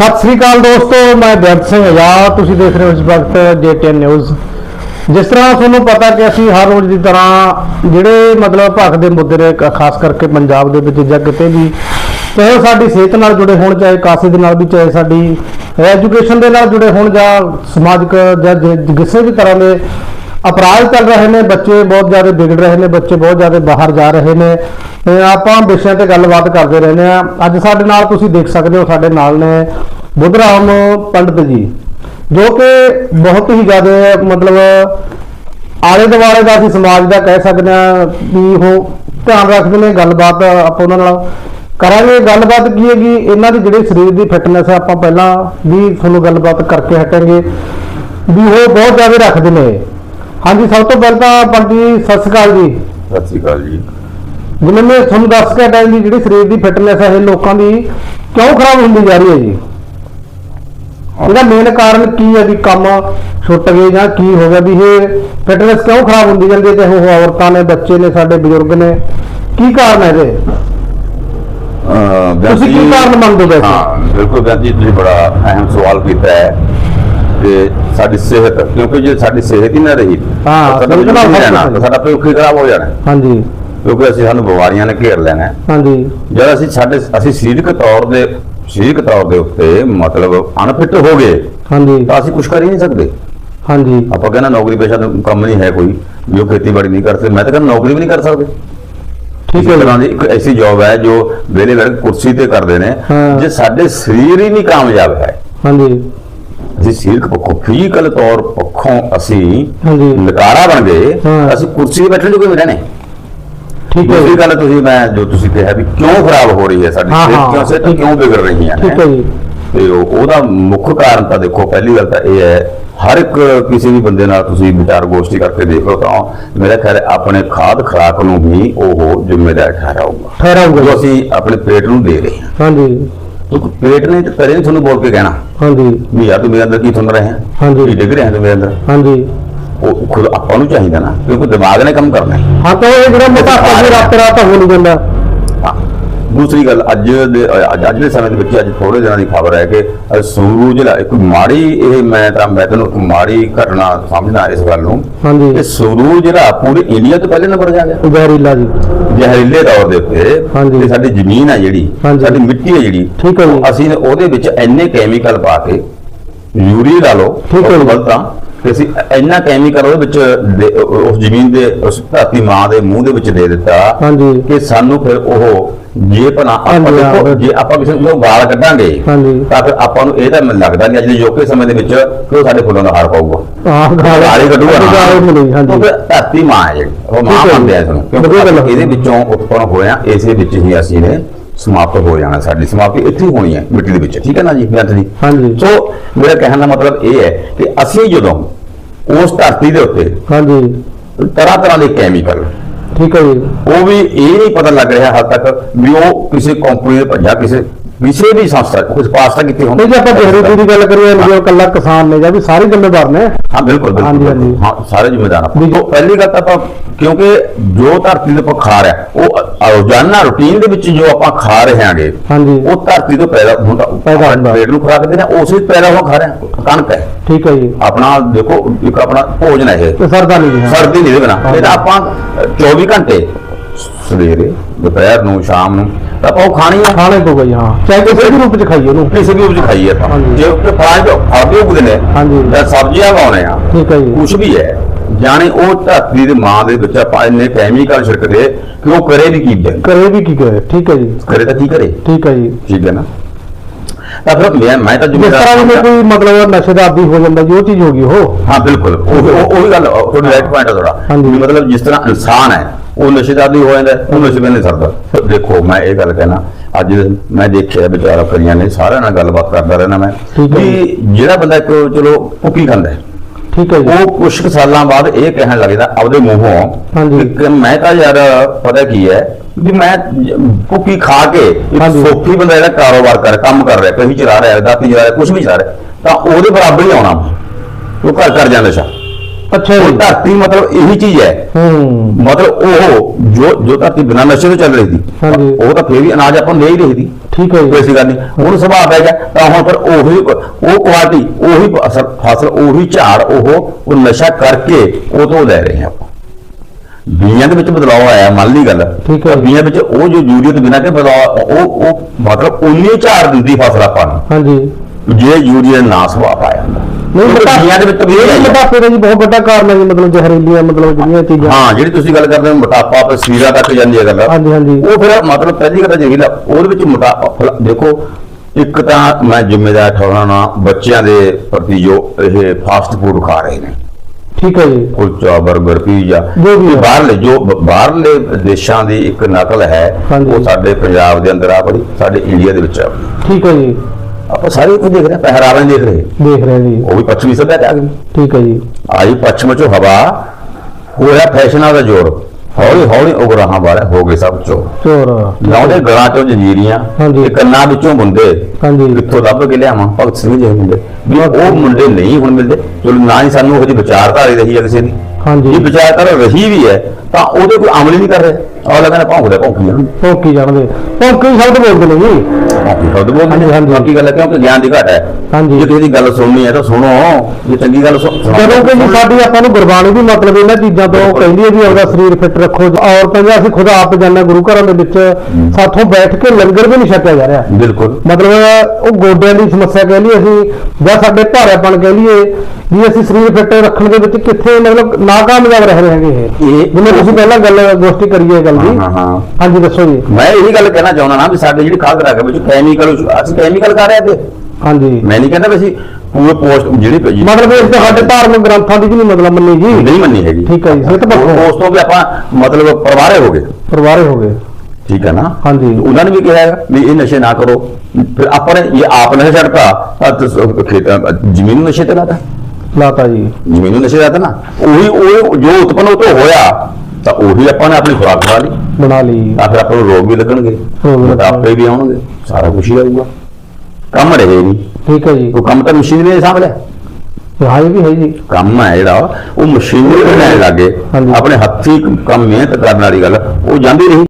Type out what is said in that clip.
ਸਤਿ ਸ੍ਰੀ ਅਕਾਲ ਦੋਸਤੋ, ਮੈਂ ਬੇਅੰਤ ਸਿੰਘ ਆਜ਼ਾਦ, ਤੁਸੀਂ ਦੇਖ ਰਹੇ ਹੋ ਇਸ ਵਕਤ ਜੇਟੀਐਨ ਨਿਊਜ਼ ਜਿਸ ਤਰ੍ਹਾਂ ਤੁਹਾਨੂੰ ਪਤਾ ਕਿ ਅਸੀਂ ਹਰ ਰੋਜ਼ ਦੀ ਤਰ੍ਹਾਂ ਜਿਹੜੇ ਮਤਲਬ ਭਖ ਦੇ ਮੁੱਦੇ ਨੇ, ਕ- ਖਾਸ ਕਰਕੇ ਪੰਜਾਬ ਦੇ ਵਿੱਚ ਜਾਂ ਕਿਤੇ ਵੀ, ਚਾਹੇ ਉਹ ਸਾਡੀ ਸਿਹਤ ਨਾਲ ਜੁੜੇ ਹੋਣ, ਚਾਹੇ ਕਾਸੇ ਦੇ ਨਾਲ ਵੀ, ਚਾਹੇ ਸਾਡੀ ਐਜੂਕੇਸ਼ਨ ਦੇ ਨਾਲ ਜੁੜੇ ਹੋਣ ਜਾਂ ਸਮਾਜਿਕ ਜਾਂ ਜ- ਕਿਸੇ ਵੀ ਤਰ੍ਹਾਂ ਦੇ ਅਪਰਾਧ ਚੱਲ ਰਹੇ ਨੇ, ਬੱਚੇ ਬਹੁਤ ਜ਼ਿਆਦਾ ਵਿਗੜ ਰਹੇ ਨੇ, ਬੱਚੇ ਬਹੁਤ ਜ਼ਿਆਦਾ ਬਾਹਰ ਜਾ ਰਹੇ ਨੇ। ਤੇ ਆਪਾਂ ਵਿਸ਼ਿਆਂ ਤੇ ਗੱਲਬਾਤ ਕਰਦੇ ਰਹਿੰਦੇ ਆ ਅੱਜ ਸਾਡੇ ਨਾਲ ਤੁਸੀਂ ਦੇਖ ਸਕਦੇ ਹੋ, ਸਾਡੇ ਨਾਲ ਨੇ ਬੁੱਧਰਾਮ ਪੰਡਤ ਜੀ, ਜੋ ਕਿ ਬਹੁਤ ਹੀ ਜ਼ਿਆਦਾ ਮਤਲਬ ਆਲੇ ਦੁਆਲੇ ਦਾ ਅਸੀਂ ਸਮਾਜ ਦਾ ਕਹਿ ਸਕਦੇ ਆ ਵੀ ਉਹ ਧਿਆਨ ਰੱਖਦੇ ਨੇ, ਗੱਲਬਾਤ ਆਪਾਂ ਉਹਨਾਂ ਨਾਲ ਕਰਾਂਗੇ। ਗੱਲਬਾਤ ਕੀ ਹੈਗੀ? ਇਹਨਾਂ ਦੀ ਜਿਹੜੀ ਸਰੀਰ ਦੀ ਫਿਟਨੈਸ ਹੈ ਆਪਾਂ ਪਹਿਲਾਂ ਵੀ ਤੁਹਾਨੂੰ ਗੱਲਬਾਤ ਕਰਕੇ ਹਟਾਂਗੇ ਵੀ ਉਹ ਬਹੁਤ ਜ਼ਿਆਦਾ ਰੱਖਦੇ ਨੇ। ਹਾਂਜੀ ਸਭ ਤੋਂ ਪਹਿਲਾਂ ਤਾਂ ਪੰਡਤ ਜੀ ਸਤਿ ਸ਼੍ਰੀ ਅਕਾਲ ਜੀ। ਸਤਿ ਸ਼੍ਰੀ ਅਕਾਲ ਜੀ। ਜਿਵੇਂ ਮੈਂ ਤੁਹਾਨੂੰ ਦੱਸ ਕੇ ਹਟਾਂ ਦੀ ਜਿਹੜੀ ਸਰੀਰ ਦੀ ਫਿਟਨੈਸ ਹੈ ਇਹ ਲੋਕਾਂ ਦੀ ਕਿਉਂ ਖਰਾਬ ਹੁੰਦੀ ਜਾ ਰਹੀ ਹੈ ਜੀ? ਇਹਦਾ ਮੇਨ ਕਾਰਨ ਕੀ ਹੈ ਵੀ ਕੰਮ ਛੁੱਟ ਗਏ ਜਾਂ ਕੀ ਹੋ ਗਿਆ ਵੀ ਇਹ ਫਿਟਨੈਸ ਕਿਉਂ ਖਰਾਬ ਹੁੰਦੀ ਜਾਂਦੀ ਹੈ? ਚਾਹੇ ਉਹ ਔਰਤਾਂ ਨੇ ਬੱਚੇ ਨੇ ਸਾਡੇ ਬਜ਼ੁਰਗ ਨੇ ਕੀ ਕਾਰਨ ਹੈ ਇਹਦੇ? ਤੁਸੀਂ ਕੀ ਕਾਰਨ ਮੰਨਦੇ ਹੋ ਬਿਲਕੁਲ ਜੀ ਤੁਸੀਂ ਬੜਾ ਅਹਿਮ ਸਵਾਲ ਕੀਤਾ ਹੈ। ਕਿ ਸਾਡੀ ਸਿਹਤ ਕਿਉਂਕਿ ਜੇ ਸਾਡੀ ਸਿਹਤ ਹੀ ਨਾ ਰਹੀ ਹਾਂ, ਤਾਂ ਸਾਡਾ ਬਿਲਕੁਲ ਵਜੂਦ ਹੀ ਰਹਿਣਾ, ਬਿਲਕੁਲ। ਤਾਂ ਸਾਡਾ ਭਵਿੱਖ ਹੀ ਖਰਾਬ ਹੋ ਜਾਣਾ। ਹਾਂਜੀ। ਕਿਉਂਕਿ ਅਸੀਂ ਸਾਨੂੰ ਬਿਮਾਰੀਆਂ ਨੇ ਘੇਰ ਲੈਣਾ ਹੈ। ਹਾਂਜੀ। ਜਦ ਅਸੀਂ ਸਾਡੇ ਅਸੀਂ ਸਰੀਰਕ ਤੌਰ ਦੇ ਸਰੀਰਕ ਤੌਰ ਦੇ ਉੱਤੇ ਮਤਲਬ ਅਨਫਿਟ ਹੋ ਗਏ ਹਾਂਜੀ। ਤਾਂ ਅਸੀਂ ਕੁਝ ਕਰ ਹੀ ਨਹੀਂ ਸਕਦੇ। ਹਾਂਜੀ। ਆਪਾਂ ਕਹਿੰਦਾ ਨੌਕਰੀ ਪੇਸ਼ਾ ਦਾ ਕੰਮ ਨਹੀਂ ਹੈ ਕੋਈ ਜੋ ਖੇਤੀਬਾੜੀ ਨਹੀਂ ਕਰ ਸਕਦੇ। ਮੈਂ ਤਾਂ ਕਹਿੰਦਾ ਨੌਕਰੀ ਵੀ ਨਹੀਂ ਕਰ ਸਕਦੇ। ਠੀਕ ਹੈ ਇਸ ਤਰ੍ਹਾਂ ਜੀ ਦੀ ਇੱਕ ਐਸੀ ਜੌਬ ਹੈ ਜੋ ਵੇਲੇ ਵੇਲੇ ਕੁਰਸੀ ਤੇ ਕਰਦੇ ਨੇ ਹਾਂ। ਜੇ ਸਾਡੇ ਸਰੀਰ ਹੀ ਨਹੀਂ ਕਾਮਯਾਬ ਹੈ ਹਾਂਜੀ। ਜੇ ਸਰੀਰਕ ਪੱਖੋਂ ਫਿਜ਼ੀਕਲ ਤੌਰ ਪੱਖੋਂ ਅਸੀਂ ਨਕਾਰਾ ਬਣ ਗਏ। ਅਸੀਂ ਕੁਰਸੀ ਤੇ ਬੈਠਣ ਜੋਗੇ ਰਹਿਣੇ। ਠੀਕ ਹੈ ਜੀ। ਗੱਲ ਤੁਸੀਂ ਮੈਂ ਜੋ ਤੁਸੀਂ ਕਿਹਾ ਵੀ ਕਿਉਂ ਖਰਾਬ ਹੋ ਰਹੀ ਹੈ ਸਾਡੀ ਸਿਹਤ। ਕਿਉਂ ਸਿਹਤਾਂ ਕਿਉਂ ਵਿਗੜ ਰਹੀਆਂ ਨੇ? ਠੀਕ ਹੈ ਜੀ। ਤੇ ਉਹ- ਉਹਦਾ ਮੁੱਖ ਕਾਰਨ ਤਾਂ ਦੇਖੋ ਪਹਿਲੀ ਗੱਲ ਤਾਂ ਇਹ ਹੈ ਹਰ ਇੱਕ ਕਿਸੇ ਵੀ ਬੰਦੇ ਨਾਲ ਤੁਸੀਂ ਵਿਚਾਰ ਗੋਸ਼ਟੀ ਕਰਕੇ ਦੇਖ ਲਓ ਤਾਂ ਮੇਰਾ ਖਿਆਲ ਹੈ ਆਪਣੇ ਖਾਦ ਖੁਰਾਕ ਨੂੰ ਵੀ ਉਹ ਜ਼ਿੰਮੇਦਾਰ ਠਹਿਰਾਊਗਾ। ਠਹਿਰਾਊਗਾ। ਜੋ। ਅਸੀਂ ਆਪਣੇ ਪੇਟ ਨੂੰ ਦੇ ਰਹੇ ਹਾਂ। ਹਾਂਜੀ। ਪੇਟ ਨੇ ਤੇ ਕਰੇ ਨੀ ਤੁਹਾਨੂੰ ਬੋਲ ਕੇ ਕਹਿਣਾ। ਹਾਂਜੀ। ਵੀ ਯਾਰ ਤੂੰ ਮੇਰੇ ਅੰਦਰ ਕੀ ਸੁਣ ਰਿਹਾ ਹਾਂਜੀ। ਕੀ ਡਿੱਗ ਰਿਹਾ ਤੂੰ ਮੇਰੇ ਅੰਦਰ? ਹਾਂਜੀ। ਉਹ ਖੁਦ ਆਪਾਂ ਨੂੰ ਚਾਹੀਦਾ ਨਾ ਕਿਉਂਕਿ ਦਿਮਾਗ ਨੇ ਕੰਮ ਕਰਨਾ ਹੈ। ਹਾਂ ਤਾਂ ਇਹ ਜਿਹੜਾ ਮੋਟਾਪਾ ਜੀ ਰਾਤ ਰਾਤ ਹੋ ਨਹੀਂ ਜਾਂਦਾ। ਹਾਂ। ਦੂਸਰੀ ਗੱਲ ਅੱਜ ਦੇ ਅੱਜ ਅੱਜ ਦੇ ਸਮੇਂ ਦੇ ਵਿੱਚ ਅੱਜ ਥੋੜੇ ਦਿਨਾਂ ਦੀ ਖਬਰ ਹੈ ਕਿ ਸੂਰਜ ਲਾ ਇੱਕ ਮਾੜੀ ਇਹ ਮੈਂ ਤਾਂ ਮੈਂ ਤੈਨੂੰ ਇੱਕ ਮਾੜੀ ਘਟਨਾ ਸਮਝਦਾ ਇਸ ਗੱਲ ਨੂੰ ਹਾਂਜੀ ਕਿ ਸੂਰਜ ਜਿਹੜਾ ਪੂਰੇ ਇੰਡੀਆ ਤੋਂ ਪਹਿਲੇ ਨੰਬਰ ਜਾ ਗਿਆ ਜ਼ਹਿਰੀਲਾ ਜੀ ਜ਼ਹਿਰੀਲੇ ਤੌਰ ਦੇ ਉੱਤੇ ਹਾਂਜੀ। ਸਾਡੀ ਜ਼ਮੀਨ ਹੈ ਜਿਹੜੀ। ਸਾਡੀ ਮਿੱਟੀ ਹੈ ਜਿਹੜੀ ਠੀਕ ਹੈ ਅਸੀਂ ਉਹਦੇ ਵਿੱਚ ਇੰਨੇ ਕੈਮੀਕਲ ਪਾ ਕੇ ਯੂਰੀਆ ਲਾ ਲਓ ਠੀਕ ਹੈ ਉਹ ਤੋਂ ਜੀ। ਵੱਧ ਤਾਂ ਕਿ ਅਸੀਂ ਇੰਨਾ ਕੈਮੀਕਲ ਉਹਦੇ ਵਿੱਚ ਉਸ ਜ਼ਮੀਨ ਦੇ ਉਸ ਧਰਤੀ ਮਾਂ ਦੇ ਮੂੰਹ ਦੇ ਵਿੱਚ ਦੇ ਦਿੱਤਾ ਹਾਂਜੀ ਕਿ ਸਾਨੂੰ ਫਿਰ ਉਹ ਜੇ ਭਲਾ ਆਪਾਂ ਹਾਂ, ਦੇਖੋ ਜੇ ਆਪਾਂ ਕਿਸੇ ਨੂੰ ਗਾਲ ਕੱਢਾਂਗੇ ਹਾਂਜੀ। ਤਾਂ ਫਿਰ ਆਪਾਂ ਨੂੰ ਇਹ ਤਾਂ ਮੈਨੂੰ ਲੱਗਦਾ ਨਹੀਂ ਅੱਜ ਦੇ ਜੋਕੇ ਸਮੇਂ ਦੇ ਵਿੱਚ ਕਿ ਉਹ ਸਾਡੇ ਫੁੱਲਾਂ ਦਾ ਹਾਰ ਪਾਊਗਾ ਹਾਂ ਗਾਲੀ ਕੱਢੂਗਾ। ਗਾਲੀ ਮਿਲੀ ਹਾਂਜੀ ਧਰਤੀ ਮਾਂ ਹੈ ਜਿਹੜੀ ਉਹ ਮਾਂ ਹੈ ਮੰਨਦੇ ਆ ਜੀ। ਇਸ ਨੂੰ ਵਧੀਆ ਗੱਲ ਕਿਉਂਕਿ ਹੈ। ਇਹਦੇ ਵਿੱਚੋਂ ਉਤਪਨ ਹੋਇਆ ਇਸੇ ਵਿੱਚ ਹੀ ਅਸੀਂ ਨੇ ਸਮਾਪਤ ਹੋ ਜਾਣਾ ਸਾਡੀ ਸਮਾਪਤੀ ਇੱਥੇ ਹੋਣੀ ਹੈ ਮਿੱਟੀ ਦੇ ਵਿੱਚ। ਠੀਕ ਹੈ ਨਾ ਜੀ ਬੇਅੰਤ ਜੀ? ਹਾਂਜੀ। ਸੋ ਮੇਰਾ ਕਹਿਣ ਦਾ ਮਤਲਬ ਇਹ ਹੈ ਕਿ ਅਸੀਂ ਜਦੋਂ ਉਸ ਧਰਤੀ ਦੇ ਉੱਤੇ ਹਾਂਜੀ। ਤਰ੍ਹਾਂ ਤਰ੍ਹਾਂ ਦੇ ਕੈਮੀਕਲ ਠੀਕ ਹੈ ਜੀ। ਉਹ ਵੀ ਇਹ ਨਹੀਂ ਪਤਾ ਲੱਗ ਰਿਹਾ ਹਾਲ ਤੱਕ ਵੀ ਉਹ ਕਿਸੇ ਕੰਪਨੀ ਦੇ ਜਾਂ ਕਿਸੇ ਕਿਸੇ ਵੀ ਸੰਸਥਾ ਕੁਝ ਪਾਸਤਾ ਕੀਤੀ ਨਹੀਂ ਜੇ ਆਪਾਂ ਗਹਿਰੀ ਦੀ ਗੱਲ ਕਰੀਏ ਜੋ ਕੱਲਾ ਕਿਸਾਨ ਨੇ ਜਾਂ ਵੀ ਸਾਰੇ ਜ਼ਿੰਮੇਵਾਰ ਨੇ। ਹਾਂ ਬਿਲਕੁਲ ਬਿਲਕੁਲ। ਹਾਂ ਸਾਰੇ ਜ਼ਿੰਮੇਦਾਰ ਆਪਾਂ। ਪਹਿਲੀ ਗੱਲ ਤਾਂ ਆਪਾਂ ਕਿਉਂਕਿ ਜੋ ਧਰਤੀ ਦੇ ਉੱਪਰ ਖਾ ਰਿਹਾ ਉਹ ਰੋਜ਼ਾਨਾ ਰੁਟੀਨ ਦੇ ਵਿੱਚ ਜੋ ਆਪਾਂ ਖਾ ਰਹੇ ਹਾਂਗੇ ਹਾਂਜੀ। ਉਹ ਧਰਤੀ ਤੋਂ ਪੈਦਾ ਹੁੰਦਾ ਪੈਦਾ ਹੁੰਦਾ। ਪੇਟ ਨੂੰ ਖੁਰਾਕ ਦੇਣਾ ਉਸੇ ਪੈਦਾ ਹੋ ਖਾ ਰਿਹਾ ਕਣਕ ਹੈ। ਠੀਕ ਹੈ ਜੀ। ਆਪਣਾ ਦੇਖੋ ਇੱਕ ਆਪਣਾ ਭੋਜਨ ਹੈ ਇਹ। ਸਰਦਾ ਨਹੀਂ। ਸਰਦੀ ਨਹੀਂ ਦੇ ਬਿਨਾ ਆਪਾਂ ਅ, 24 ਘੰਟੇ ਸਵੇਰੇ ਦੁਪਹਿਰ ਨੂੰ ਸ਼ਾਮ ਨੂੰ। ਤਾਂ ਆਪਾਂ ਉਹ ਖਾਣੀ ਆ ਖਾਣੇ ਪਊਗਾ ਜੀ ਹਾਂ। ਚਾਹੇ ਕਿਸੇ ਵੀ ਰੂਪ ਚ ਖਾਈਏ ਉਹਨੂੰ। ਕਿਸੇ ਵੀ ਉਪਜ ਖਾਈਏ ਆਪਾਂ। ਹਾਂਜੀ। ਜੇ ਉੱਤੇ ਫਲ ਫਲ ਵੀ ਉਗਦੇ ਨੇ ਹਾਂਜੀ। ਜਾਂ ਸਬਜ਼ੀਆਂ ਲਾਉਣੇ ਆ। ਠੀਕ ਹੈ ਜੀ। ਕੁਛ ਵੀ ਹੈ। ਜਾਣੇ ਉਹ ਧਰਤੀ ਦੇ ਮਾਂ ਦੇ ਵਿੱਚ ਆਪਾਂ ਇੰਨੇ ਕੈਮੀਕਲ ਛਿੜਕਦੇ ਕਿ ਉਹ ਕਰੇ ਵੀ ਕੀ ਦੇ ਕਰੇ ਵੀ ਕੀ ਕਰੇ। ਠੀਕ ਹੈ ਜੀ। ਕਰੇ ਤਾਂ ਕੀ ਕਰੇ। ਠੀਕ ਹੈ ਜੀ। ਠੀਕ ਹੈ ਨਾ? ਤਾਂ ਫਿਰ ਮੈਂ ਮੈਂ ਤਾਂ ਜਿਸ ਤਰ੍ਹਾਂ ਵੀ ਕੋਈ ਮਤਲਬ ਨਸ਼ੇ ਦਾ ਆਦੀ ਹੋ ਜਾਂਦਾ ਜੀ ਉਹ ਚੀਜ਼ ਹੋ ਗਈ ਉਹ। ਹਾਂ ਬਿਲਕੁਲ। ਉਹ ਉਹ ਉਹ ਗੱਲ ਉਹ ਰਾਈਟ ਪੁਆਇੰਟ ਹੈ ਤੁਹਾਡਾ। ਹਾਂਜੀ। ਵੀ ਮਤਲਬ ਜਿਸ ਤਰ੍ਹਾਂ ਇਨਸਾਨ ਹੈ ਉਹ ਨਸ਼ੇਦਾਰੀ ਹੋ ਜਾਂਦਾ ਉਹ ਨਸ਼ੇ ਨਹੀਂ ਸਰਦਾ। ਦੇਖੋ ਮੈਂ ਇਹ ਗੱਲ ਕਹਿਣਾ ਅੱਜ ਮੈਂ ਦੇਖਿਆ ਵਿਚਾਰਾ ਕਰੀਆਂ ਨੇ ਸਾਰਿਆਂ ਨਾਲ ਗੱਲਬਾਤ ਕਰਦਾ ਰਹਿਣਾ ਮੈਂ ਵੀ ਜਿਹੜਾ ਬੰਦਾ ਇੱਕ ਚਲੋ ਭੁੱਕੀ ਖਾਂਦਾ ਠੀਕ ਹੈ ਉਹ ਕੁਝ ਕੁ ਸਾਲਾਂ ਬਾਅਦ ਇਹ ਕਹਿਣ ਲੱਗਦਾ ਆਪਦੇ ਮੂੰਹੋਂ। ਕਿ ਮੈਂ ਤਾਂ ਯਾਰ ਪਤਾ ਕੀ ਹੈ? ਵੀ ਮੈਂ ਭੁੱਕੀ ਖਾ ਕੇ ਇੱਕ। ਸੋਖੀ ਬੰਦਾ ਜਿਹੜਾ ਕਾਰੋਬਾਰ ਕਰ ਕੰਮ ਕਰ ਰਿਹਾ ਕਹੀ ਚਲਾ ਰਿਹਾ ਦਾਤੀ ਚਲਾ ਰਿਹਾ ਕੁਝ ਵੀ ਚਲਾ ਰਿਹਾ ਤਾਂ ਉਹਦੇ ਬਰਾਬਰ ਹੀ ਆਉਣਾ ਉਹ ਘਰ ਕਰ ਜਾਂਦਾ ਨਸ਼ਾ ਅੱਛਾ ਜੀ। ਧਰਤੀ ਮਤਲਬ ਇਹੀ ਚੀਜ਼ ਹੈ। ਹੂੰ। ਮਤਲਬ ਉਹ ਜੋ ਜੋ ਧਰਤੀ ਬਿਨਾਂ ਨਸ਼ੇ ਤੋਂ ਚੱਲ ਰਹੀ ਸੀ। ਹਾਂਜੀ। ਉਹ ਤਾਂ ਫੇਰ ਵੀ ਅਨਾਜ ਆਪਾਂ ਨੂੰ ਲੈ ਹੀ ਰਹੀ ਸੀ। ਠੀਕ ਹੈ ਕੋਈ ਐਸੀ ਗੱਲ ਨਹੀਂ। ਹੁਣ ਸੁਭਾਅ ਪੈ ਗਿਆ ਤਾਂ ਹੁਣ ਫਿਰ ਉਹੀ ਉਹ ਕੁਆਲਿਟੀ ਉਹੀ ਫਸਲ ਫਸਲ ਉਹੀ ਝਾੜ ਉਹ ਉਹ ਨਸ਼ਾ ਕਰਕੇ ਉਹ ਤੋਂ ਲੈ ਰਹੇ ਹਾਂ ਆਪਾਂ। ਬੀਜਾਂ ਦੇ ਵਿੱਚ ਬਦਲਾਅ ਆਇਆ ਮੰਨ ਲਈ ਗੱਲ। ਠੀਕ ਹੈ। ਬੀਜਾਂ ਵਿੱਚ ਉਹ ਜੋ ਯੂਰੀਆ ਤੋਂ ਬਿਨਾਂ ਕੇ ਬਦਲਾਅ ਉਹ ਉਹ ਮਤਲਬ ਉਨੀ ਝਾੜ ਦਿੰਦੀ ਫਸਲ ਆਪਾਂ ਨੂੰ। ਹਾਂਜੀ। ਜੇ ਯੂਰੀਆ ਨਾ ਸੁਭਾਅ ਪਾਇਆ ਨਹੀਂ ਬੀਜਾਂ ਦੇ ਵਿੱਚ ਤਬਦੀਲੀ ਆਈ ਹੈ। ਮੋਟਾਪੇ ਦਾ ਜੀ ਬਹੁਤ ਵੱਡਾ ਕਾਰਨ ਹੈ ਜੀ ਮਤਲਬ ਜ਼ਹਿਰੀਲੀਆਂ ਮਤਲਬ ਜਿਹੜੀਆਂ ਚੀਜ਼ਾਂ ਹਾਂ ਜਿਹੜੀ ਤੁਸੀਂ ਗੱਲ ਕਰਦੇ ਹੋ ਮੋਟਾਪਾ ਪਰ ਸੀਰਾ ਤੱਕ ਜਾਂਦੀ ਹੈ ਗੱਲ ਹਾਂਜੀ ਹਾਂਜੀ ਉਹ ਫਿਰ ਮਤਲਬ ਪਹਿਲੀ ਗੱਲ ਜਿਹੜੀ ਉਹਦੇ ਵਿੱਚ ਮੋਟਾਪਾ ਦੇਖੋ ਇੱਕ ਤਾਂ ਮੈਂ ਜ਼ਿੰਮੇਦਾਰ ਠਹਿਰਾਉਣਾ ਬੱਚਿਆਂ ਦੇ ਪ੍ਰਤੀ ਜੋ ਇਹ ਫਾਸਟ ਫੂਡ ਖਾ ਰਹੇ ਨੇ ਠੀਕ ਹੈ ਜੀ ਕੁਲਚਾ 버ਗਰ ਪੀਜ਼ਾ। ਬਾਹਰਲੇ ਜੋ ਬਾਹਰਲੇ ਦੇਸ਼ਾਂ ਦੀ ਇੱਕ ਨਕਲ ਹੈ। ਉਹ ਸਾਡੇ ਪੰਜਾਬ ਦੇ ਅੰਦਰ ਆ ਬੜੀ ਸਾਡੇ ਇੰਡੀਆ ਦੇ ਵਿੱਚ ਆ। ਠੀਕ ਹੈ ਜੀ ਆਪਾਂ ਸਾਰੇ ਕੁਝ ਦੇਖ ਰਹੇ ਪਹਿਰਾਵੇ ਦੇਖ ਰਹੇ ਦੇਖ ਰਹੇ ਜੀ। ਉਹ ਵੀ ਪੱਛਮੀ ਸੱਭਿਆਚਾਰ ਆ ਗਈ। ਠੀਕ ਹੈ ਜੀ। ਆਈ ਪੱਛਮ ਚੋਂ ਹਵਾ ਹੋਇਆ ਫੈਸ਼ਨਾਂ ਦਾ ਜੋਰ ਹੌਲੀ ਹੌਲੀ ਉਗਰਾਹਾਂ ਵਾਲੇ ਹੋ ਗਏ ਸਭ ਚੋਂ। ਚੋਰ। ਲਾਉਂਦੇ ਗਲਾਂ ਚੋਂ ਜੰਜੀਰੀਆਂ ਹਾਂਜੀ। ਤੇ ਕੰਨਾਂ ਵਿੱਚੋਂ ਮੁੰਡੇ। ਹਾਂਜੀ। ਕਿੱਥੋਂ ਲੱਭ ਕੇ ਲਿਆਵਾਂ? ਭਗਤ ਸਿੰਘ ਜਿਹੇ ਮੁੰਡੇ। ਵੀ ਉਹ ਮੁੰਡੇ ਨਹੀਂ ਹੁਣ ਮਿਲਦੇ। ਚਲੋ ਨਾ ਹੀ ਸਾਨੂੰ ਉਹ ਜਿਹੀ ਵਿਚਾਰਧਾਰਾ ਰਹੀ ਹੈ ਕਿਸੇ ਦੀ। ਹਾਂਜੀ। ਜੇ ਵਿਚਾਰਧਾਰਾ ਰਹੀ ਵੀ ਹੈ ਤਾਂ ਉਹਦੇ ਕੋਈ ਅਮਲ ਹੀ ਨਹੀਂ ਕਰ ਰਹੇ। ਆਹ ਲੱਗਦਾ ਭੌਂਕਦੇ ਭੌਂਕੀ ਜਾਣ ਭੌਂਕੀ ਜਾਣਦੇ। ਭੌਂਕੀ ਸ਼ਬਦ ਬੋਲਦੇ ਨੇ ਜੀ। ਭੌਂਕੀ ਸ਼ਬਦ ਬੋਲਦੇ ਹਾਂਜੀ, ਹਾਂਜੀ। ਬਾਕੀ ਗੱਲ ਹੈ ਕਿਉਂਕਿ ਗਿਆਨ ਦੀ ਘਾਟ ਹੈ। ਹਾਂਜੀ। ਜੇ ਕਿਸੇ ਦੀ ਗੱਲ ਸੁਣਨੀ ਹੈ ਤਾਂ ਸੁਣੋ। ਜੇ ਚੰਗੀ ਗੱਲ ਸੁਣ ਜਦੋਂ ਕਿ ਜੀ ਸਾਡੀ ਆਪਾਂ ਨੂੰ ਗੁਰਬਾਣੀ ਵੀ ਮਤਲਬ ਇਹਨਾਂ ਚੀਜ਼ਾਂ ਤੋਂ ਕਹਿੰਦੀ ਹੈ ਵੀ ਆਪਦਾ ਸਰੀਰ ਫਿੱਟ ਰੱਖੋ। ਔਰ ਕਹਿੰਦੇ ਅਸੀਂ ਖੁਦ ਆਪ ਜਾਂਦੇ ਗੁਰੂ ਘਰਾਂ ਦੇ ਵਿੱਚ। ਸਾਥੋਂ ਬੈਠ ਕੇ ਲੰਗਰ ਵੀ ਨਹੀਂ ਛਕਿਆ ਜਾ ਰਿਹਾ। ਬਿਲਕੁਲ। ਮਤਲਬ ਉਹ ਗੋਡਿਆਂ ਦੀ ਸਮੱਸਿਆ ਕਹਿ ਲਈਏ ਅਸੀਂ ਜਾਂ ਸਾਡੇ ਭਾਰਾਪਣ ਕਹਿ ਲਈਏ ਵੀ ਅਸੀਂ ਸਰੀਰ ਫਿੱਟ ਰੱਖਣ ਦੇ ਵਿੱਚ ਕਿੱਥੇ ਮਤਲਬ ਨਾਕਾਮਯਾਬ ਰਹਿ ਰਹੇ ਹੈਗੇ ਇਹ ਇਹ ਜਿਵੇਂ ਤੁਸੀਂ ਪਹਿਲਾਂ ਗੱਲ ਗੋਸ਼ਟੀ ਕਰੀਏ ਗੱਲ ਦੀ ਹਾਂ ਹਾਂ ਹਾਂਜੀ ਦੱਸੋ ਜੀ ਮੈਂ ਇਹੀ ਗੱਲ ਕਹਿਣਾ ਚਾਹੁੰਦਾ ਨਾ ਵੀ ਸਾਡੇ ਜਿਹੜੀ ਖਾਦ ਰੱਖ ਵਿੱਚ ਕੈਮੀਕਲ ਅਸੀਂ ਕੈਮੀਕਲ ਕਰ ਰਹੇ ਤੇ ਹਾਂਜੀ ਮੈਂ ਨਹੀਂ ਕਹਿੰਦਾ ਵੀ ਅਸੀਂ ਪੂਰੇ ਪੋਸਟ ਜਿਹੜੀ ਜਿਹੜੀ- ਮਤਲਬ ਇਸ ਤੇ ਸਾਡੇ ਧਾਰਮਿਕ ਗ੍ਰੰਥਾਂ ਦੀ ਵੀ ਨਹੀਂ ਮਤਲਬ ਮੰਨੀ ਜੀ ਨਹੀਂ ਮੰਨੀ ਹੈਗੀ ਠੀਕ ਹੈ ਜੀ, ਸਿਹਤ ਪੱਖੋਂ। ਉਸ ਤੋਂ ਵੀ ਆਪਾਂ ਮਤਲਬ ਪਰਵਾਰੇ ਹੋ ਗਏ ਪਰਿਵਾਰੇ ਹੋ ਗਏ ਠੀਕ ਹੈ ਨਾ ਹਾਂਜੀ ਉਹਨਾਂ ਨੇ ਵੀ ਕਿਹਾ ਹੈਗਾ ਵੀ ਇਹ ਨਸ਼ੇ ਨਾ ਕਰੋ ਫਿਰ ਆਪਾਂ ਨੇ ਇਹ ਆਪ ਨਸ਼ਾ ਛੱਡਤਾ ਤਾਂ ਤੁਸ- ਖੇਤਾਂ ਜ਼ਮੀਨ ਨੂੰ ਨਸ਼ੇ ਤੇ ਲਾਤਾ ਜੀ। ਜ਼ਮੀਨ ਨੂੰ ਨਸ਼ੇ ਲਾਤਾ ਨਾ ਉਹੀ ਉਹ ਜੋ ਉਤਪਨ ਉਹ ਤੋਂ ਹੋਇਆ ਤਾਂ ਉਹੀ ਆਪਾਂ ਨੇ ਆਪਣੀ ਖੁਰਾਕ ਖਾ ਲਈ। ਬਣਾ ਲਈ। ਤਾਂ ਫਿਰ ਆਪਾਂ ਨੂੰ ਰੋਗ ਵੀ ਲੱਗਣਗੇ ਰੋਗ ਵੀ ਮੋਟਾਪੇ ਵੀ ਆਉਣਗੇ ਸਾਰਾ ਕੁਝ ਹੀ ਆਊਗਾ। ਕੰਮ ਰਹੇ ਨਹੀਂ। ਠੀਕ ਹੈ ਜੀ। ਉਹ ਕੰਮ ਤਾਂ ਮਸ਼ੀਨ ਨੇ ਸਾਂਭ ਲਿਆ। ਹਾਂ ਇਹ ਵੀ ਹੈ ਜੀ। ਕੰਮ ਹੈ ਜਿਹੜਾ ਉਹ ਮਸ਼ੀਨਰੀ ਬਣਾਉਣ ਲੱਗੇ। ਹਾਂਜੀ। ਆਪਣੇ ਹੱਥੀ ਕੰਮ ਮਿਹਨਤ ਕਰਨ ਵਾਲੀ ਗੱਲ। ਉਹ ਜਾਂਦੀ ਰਹੀ।